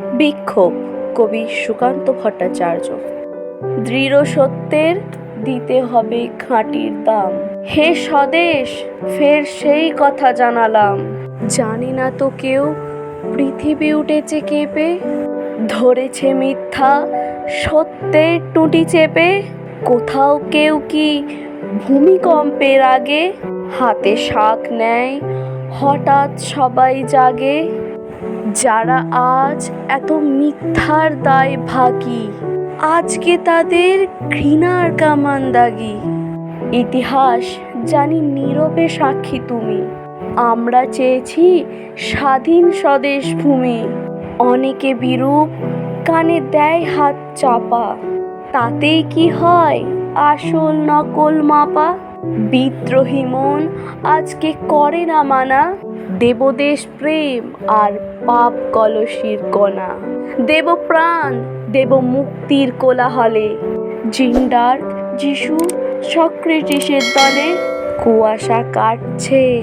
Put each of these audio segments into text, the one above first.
বিক্ষোভ, কবি সুকান্ত ভট্টাচার্য। দৃঢ় সত্যের দিতে হবে খাঁটির দাম। হে স্বদেশ, ফের সেই কথা জানালাম। জানি না তো কেউ পৃথিবী উঠেছে কেঁপে, ধরেছে মিথ্যা, সত্যের টুটি চেপে। কোথাও কেউ কি ভূমিকম্পের আগে হাতে শাক নেয়, হঠাৎ সবাই জাগে। যারা আজ এত মিথ্যার দায় ভাগী, আজকে তাদের ঘৃণার কামান দাগি। ইতিহাস জানি নীরবে সাক্ষী তুমি, আমরা চেয়েছি স্বাধীন স্বদেশ ভূমি। অনেকে বিরূপ কানে দেয় হাত চাপা, তাতেই কি হয় আসল নকল মাপা? বিদ্রোহী মন আজকে করে না মানা দেবদেশ প্রেম আর পাপ কলসির কণা। দেব প্রাণ দেব মুক্তির কোলাহলে। জিন্ডার যিশু সক্রেটিসের দলে কুয়াশা কাটছে।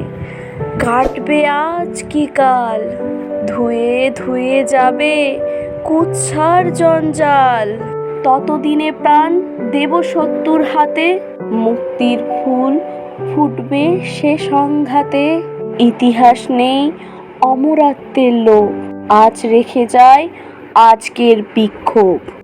কাটবে আজ কি কাল? ধুয়ে ধুয়ে যাবে কুৎসার জঞ্জাল। ততদিনে প্রাণ দেব শত্রুর হাতে মুক্তির ফুল ফুটবে সে সংঘাতে। ইতিহাস নেই অমরত্বের লোভ। আজ রেখে যায় আজকের বিক্ষোভ।